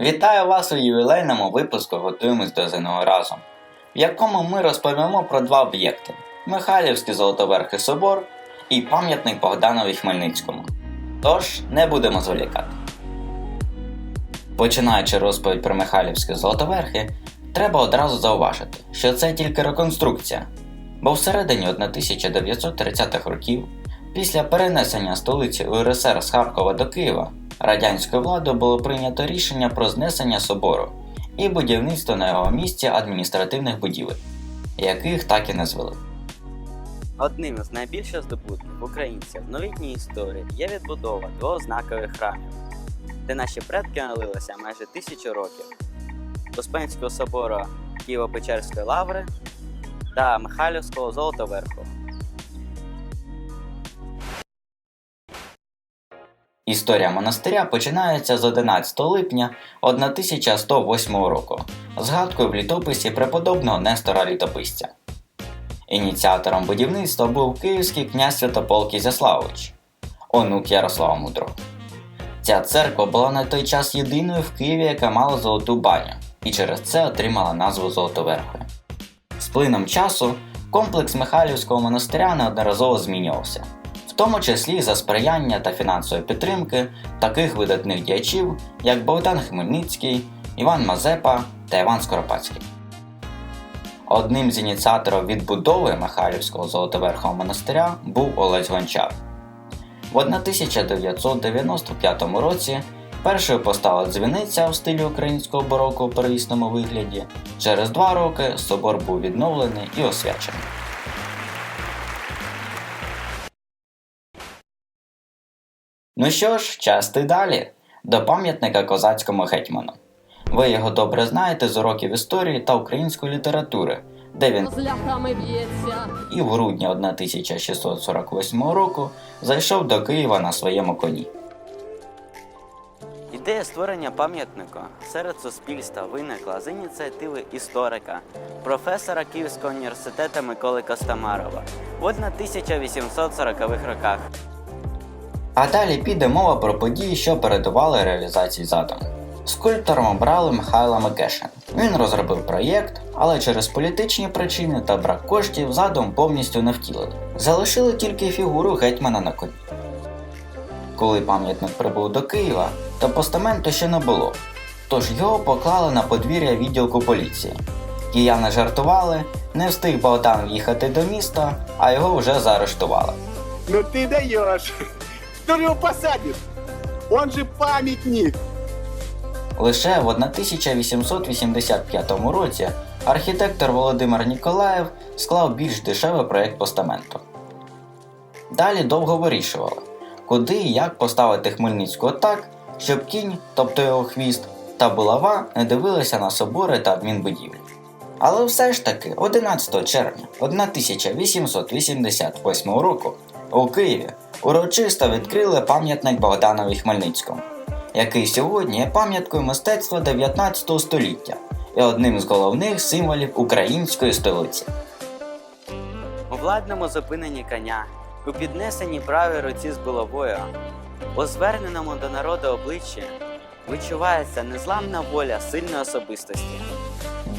Вітаю вас у ювілейному випуску Готуємось до ЗНО разом, в якому ми розповімо про два об'єкти: Михайлівський Золотоверхий собор і пам'ятник Богданові Хмельницькому. Тож не будемо зволікати. Починаючи розповідь про Михайлівське Золотоверхи, треба одразу зауважити, що це тільки реконструкція, бо всередині 1930-х років, після перенесення столиці УРСР з Харкова до Києва, радянською владою було прийнято рішення про знесення собору і будівництво на його місці адміністративних будівель, яких так і не звели. Одним із найбільших здобутків українців в новітній історії є відбудова двох знакових храмів, де наші предки молилися майже тисячу років Успенського собору Києво-Печерської лаври та Михайлівського Золотоверху. Історія монастиря починається з 11 липня 1108 року, згадкою в літописі преподобного Нестора Літописця. Ініціатором будівництва був київський князь Святополк Ізяславович, онук Ярослава Мудрого. Ця церква була на той час єдиною в Києві, яка мала золоту баню, і через це отримала назву Золотоверхою. З плином часу комплекс Михайлівського монастиря неодноразово змінювався, в тому числі за сприяння та фінансової підтримки таких видатних діячів, як Богдан Хмельницький, Іван Мазепа та Іван Скоропадський. Одним з ініціаторів відбудови Михайлівського Золотоверхового монастиря був Олесь Гончар. В 1995 році першою постала дзвіниця в стилі українського бароко у первісному вигляді. Через два роки собор був відновлений і освячений. Ну що ж, час і далі до пам'ятника козацькому гетьману. Ви його добре знаєте з уроків історії та української літератури, де він з ляхами б'ється. і в грудні 1648 року зайшов до Києва на своєму коні. Ідея створення пам'ятника серед суспільства виникла з ініціативи історика, професора Київського університету Миколи Костомарова в 1840-х роках. А далі піде мова про події, що передували реалізації задуму. Скульптором обрали Михайла Микешина. Він розробив проєкт, але через політичні причини та брак коштів задум повністю не втілили. Залишили тільки фігуру гетьмана на коні. Коли пам'ятник прибув до Києва, то постаменту ще не було, тож його поклали на подвір'я відділку поліції. Кияни жартували, не встиг Богдан в'їхати до міста, а його вже заарештували. Ну ты даешь! Кто его посадит? Он же памятник! Лише в 1885 році архітектор Володимир Ніколаєв склав більш дешевий проєкт постаменту. Далі довго вирішували, куди і як поставити Хмельницького так, щоб кінь, тобто його хвіст, та булава не дивилися на собори та адмінбудівлі. Але все ж таки 11 червня 1888 року у Києві урочисто відкрили пам'ятник Богданові Хмельницькому, який сьогодні є пам'яткою мистецтва 19 століття і одним з головних символів української столиці. У владному зупиненні коня, у піднесенні правій руці з булавою, у зверненому до народу обличчі відчувається незламна воля сильної особистості.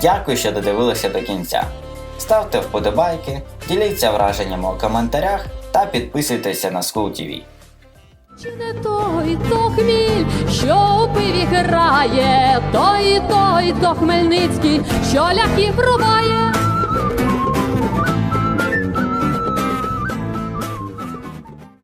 Дякую, що додивилися до кінця. Ставте вподобайки, діліться враженнями у коментарях та підписуйтеся на School TV. Чи не той то хміль, що у пиві грає, той той то Хмельницький, що ляхів рубає.